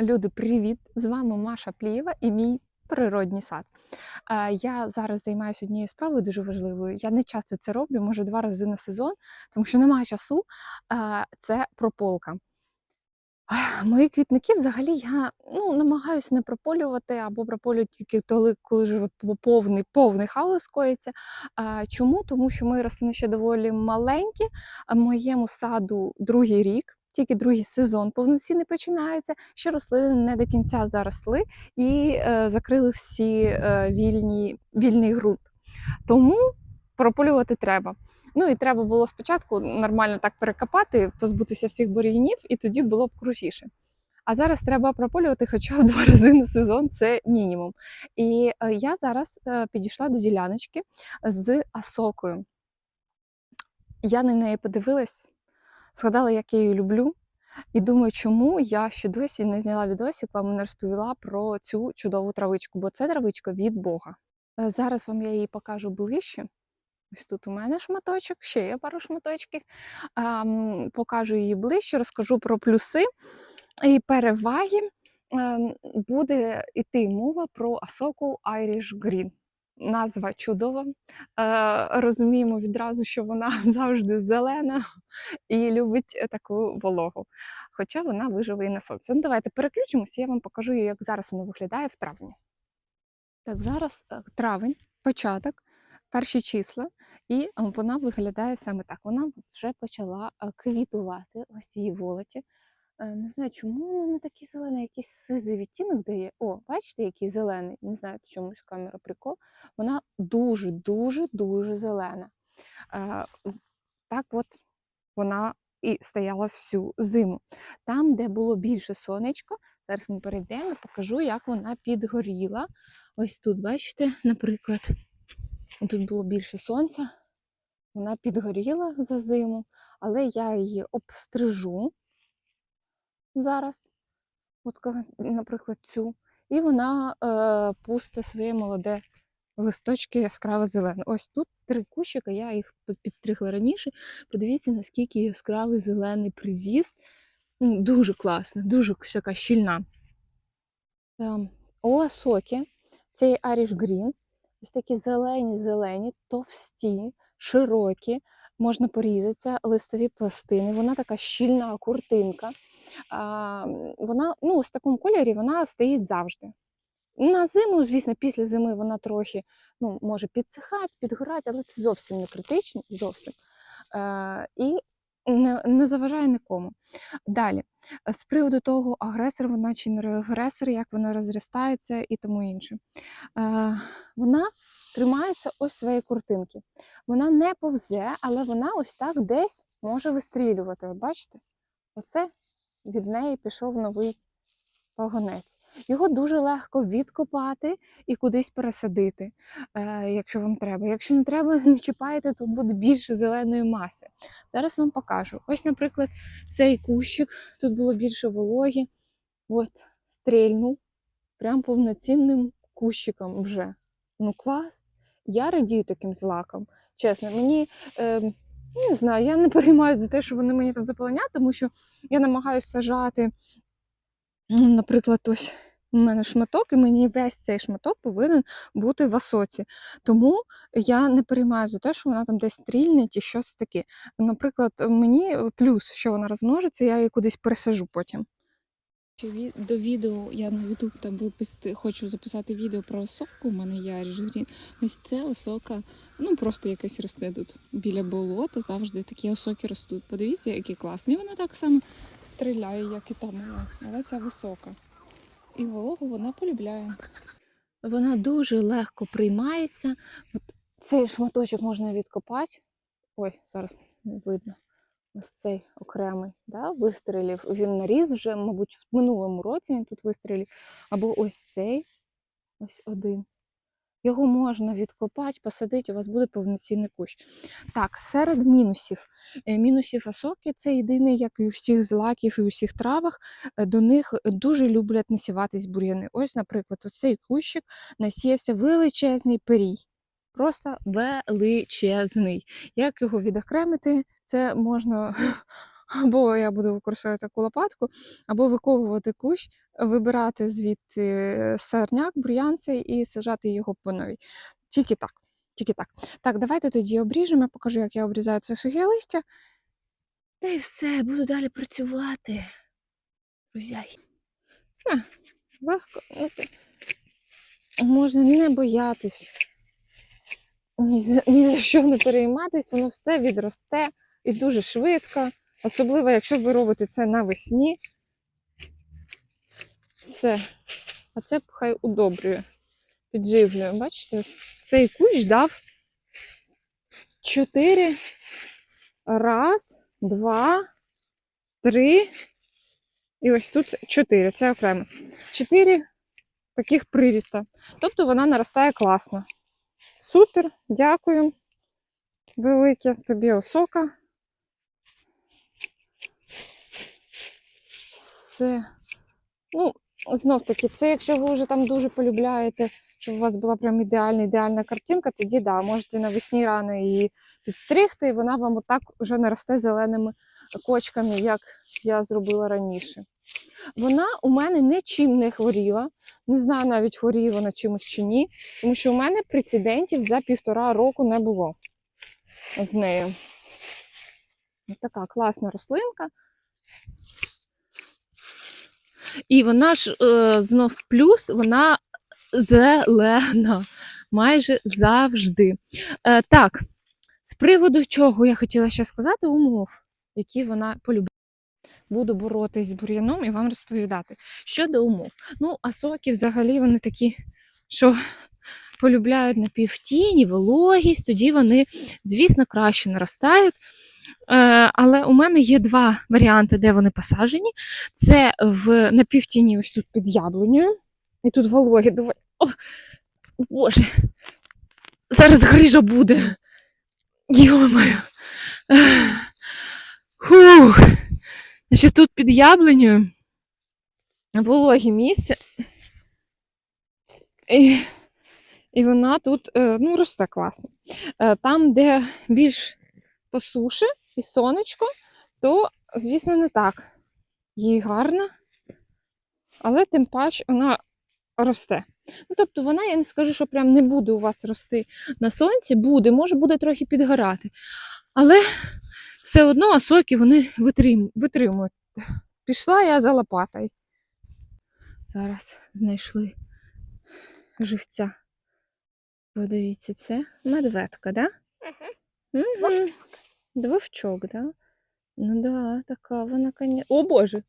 Люди, привіт! З вами Маша Плієва і мій природній сад. Е, Я зараз займаюся однією справою дуже важливою. Я не часто це роблю, може два рази на сезон, тому що немає часу. Е, Це прополка. Мої квітники взагалі я ну, намагаюся не прополювати або прополюю тільки толи, коли вже повний, повний хаос коїться. А, чому? Тому що мої рослини ще доволі маленькі, моєму саду другий рік. Тільки другий сезон повноцінний починається, ще рослини не до кінця заросли і е, закрили всі е, вільні, вільний ґрунт. Тому прополювати треба. Ну і треба було спочатку нормально так перекопати, позбутися всіх бур'янів, і тоді було б крутіше. А зараз треба прополювати хоча б два рази на сезон, це мінімум. І е, я зараз е, підійшла до діляночки з асокою. Я на неї подивилась, згадала, як я її люблю, і думаю, чому я ще досі не зняла відосик, вам не розповіла про цю чудову травичку, бо це травичка від Бога. Е, Зараз вам я її покажу ближче. Ось тут у мене шматочок, ще є пару шматочків. Покажу її ближче, розкажу про плюси і переваги. Ем, буде йти мова про Асоку Irish Green. Назва чудова. Е, розуміємо відразу, що вона завжди зелена і любить е, таку вологу. Хоча вона виживе і на сонці. Ну, давайте переключимося, я вам покажу, як зараз вона виглядає в травні. Так, зараз е, травень, початок перші числа, і вона виглядає саме так. Вона вже почала квітувати, ось її волоті. Е, Не знаю, чому вона такий зелений, якийсь сизий відтінок дає. О, бачите, який зелений. Не знаю, чомусь камера прикол. Вона дуже, дуже, дуже зелена. Е, Так от вона і стояла всю зиму. Там, де було більше сонечка, зараз ми перейдемо і покажу, як вона підгоріла. Ось тут, бачите, наприклад, тут було більше сонця, вона підгоріла за зиму, але я її обстрижу зараз, от, наприклад, цю, і вона е, пусте своє молоде листочки яскраво зелене. Ось тут три кущика, я їх підстригла раніше. Подивіться, наскільки яскравий зелений приріст. Дуже класно, дуже така щільна. Ем, У соки, цей Irish Green, ось такі зелені-зелені, товсті, широкі, можна порізатися, листові пластини. Вона така щільна куртинка. Вона ну, в такому кольорі вона стоїть завжди. На зиму, звісно, після зими вона трохи ну, може підсихати, підгорати, але це зовсім не критично, зовсім. Е, і не, не заважає нікому. Далі, з приводу того, агресор вона чи не агресор, як вона розростається і тому інше. Е, вона тримається ось своєї куртинки. Вона не повзе, але вона ось так десь може вистрілювати. От бачите? Оце від неї пішов новий пагонець. Його дуже легко відкопати і кудись пересадити, е, якщо вам треба. Якщо не треба, не чіпайте, тут буде більше зеленої маси. Зараз вам покажу. Ось, наприклад, цей кущик, тут було більше вологі. От, стрільнув прям повноцінним кущиком вже. Ну, клас. Я радію таким злакам. Чесно, мені. Е, не знаю, я не переймаюся за те, що вони мені там заполонять, тому що я намагаюся сажати Ну, наприклад, ось у мене шматок, і мені весь цей шматок повинен бути в асоці. Тому я не переймаю за те, що вона там десь стрільне чи щось таке. Наприклад, мені плюс, що вона розмножиться, я її кудись пересажу потім. До відео я на YouTube там виписати, хочу записати відео про осоку. У мене Irish Green. Ось це осока, ну просто якась росте тут. Біля болота завжди такі осоки ростуть. Подивіться, які класні. Вона так само стріляє, як і та моя, але ця висока. І вологу вона полюбляє. Вона дуже легко приймається. От цей шматочок можна відкопати. Ой, зараз не видно. Ось цей окремий да, вистрілів. Він наріз вже, мабуть, в минулому році він тут вистрілів. Або ось цей, ось один. Його можна відкопати, посадити, у вас буде повноцінний кущ. Так, серед мінусів. Е, Мінусів осоки це єдине, як і у всіх злаків і у всіх травах, е, до них дуже люблять насіватись бур'яни. Ось, наприклад, оцей кущик насіявся величезний перій. Просто величезний. Як його відокремити, це можна або я буду використовувати таку лопатку, або виковувати кущ, вибирати звідти сорняк, бур'ян цей і сажати його по новій. Тільки так. Тільки так. Так, давайте тоді обріжемо. Я покажу, як я обрізаю це сухе листя. Та й все, буду далі працювати. Друзі. Все, легко. Можна не боятись. Ні за, ні за що не перейматись, воно все відросте і дуже швидко. Особливо, якщо ви робите це навесні. Все. А це хай удобрює, підживлює. Бачите, цей кущ дав 4. Раз, два, три. І ось тут 4. Це окремо. 4 таких приріста. Тобто вона наростає класно. Супер, дякую. Велике тобі осока. Все. Ну, знов таки, це якщо ви вже там дуже полюбляєте, щоб у вас була прям ідеальна, ідеальна картинка, тоді да, можете навесні рано її підстригти, і вона вам отак вже наросте зеленими кочками, як я зробила раніше. Вона у мене нічим не хворіла. Не знаю навіть хворіє вона чимось чи ні, тому що у мене прецедентів за півтора року не було з нею. Ось така класна рослинка. І вона ж е, знов плюс, вона зелена майже завжди. Е, так, з приводу чого я хотіла ще сказати, умов, які вона полюбила. Буду боротись з бур'яном і вам розповідати. Щодо умов. Ну, а соки взагалі вони такі, що полюбляють напівтіні, вологість, тоді вони, звісно, краще наростають. Е, але у мене є два варіанти, де вони посаджені. Це в напівтіні, ось тут під яблунею. І тут вологі. Давай. О, Боже. Зараз грижа буде. Йомаю. Значить, тут під яблунею вологі місце. І, і вона тут е, ну, росте класно. Е, Там, де більш по суші і сонечко, то, звісно, не так. Їй гарно, але тим паче вона росте. Ну, тобто вона, я не скажу, що прям не буде у вас рости на сонці, буде, може буде трохи підгорати. Але все одно соки вони витрим, витримують. Пішла я за лопатою. Зараз знайшли живця. Подивіться, це медведка, да? Угу. Вовчок, да? Ну да, така вона, коня. О Боже!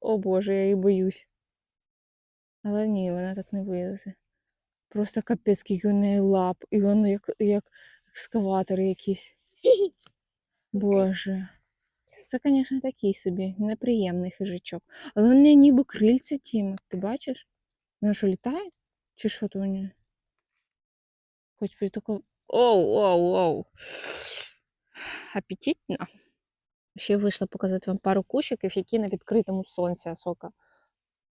О Боже, я її боюсь. Але ні, вона так не вилізе. Просто капець, скільки у неї лап, і воно як, як екскаватор якийсь. Боже. Це, звісно, такий собі неприємний хижачок. Але неї ніби крильця тімок, ти бачиш? Вона що літає? Чи що то неї? Хоч при такому. Оу, оу, оу. Апетитно. Ще вийшла показати вам пару кущиків, які на відкритому сонці сока.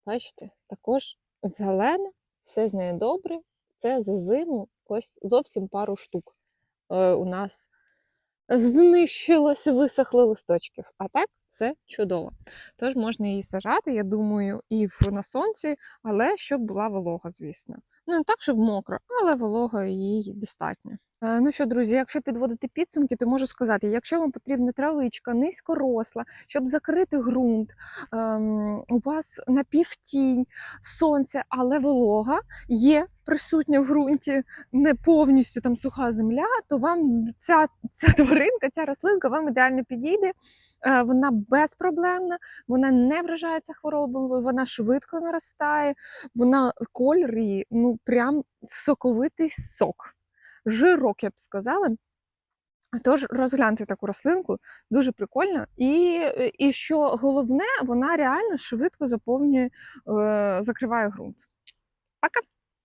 Бачите, також зелена, все з нею добре. Це за зиму ось зовсім пару штук е, у нас знищилось, висохли листочків. А так все чудово. Тож можна її сажати, я думаю, і на сонці, але щоб була волога, звісно. Ну, не так, щоб мокро, але волога їй достатньо. Е, Ну що, друзі, якщо підводити підсумки, то можу сказати, якщо вам потрібна травичка низькоросла, щоб закрити ґрунт, ем, у вас напівтінь, сонце, але волога є присутня в ґрунті, не повністю там суха земля, то вам ця, ця тваринка, ця рослинка вам ідеально підійде. Е, Вона безпроблемна, вона не вражається хворобами, вона швидко наростає, вона кольор її, ну прям соковитий сок. Жирок, я б сказала. Тож розгляньте таку рослинку, дуже прикольно. І, і що головне, вона реально швидко заповнює, е, закриває ґрунт. Пока!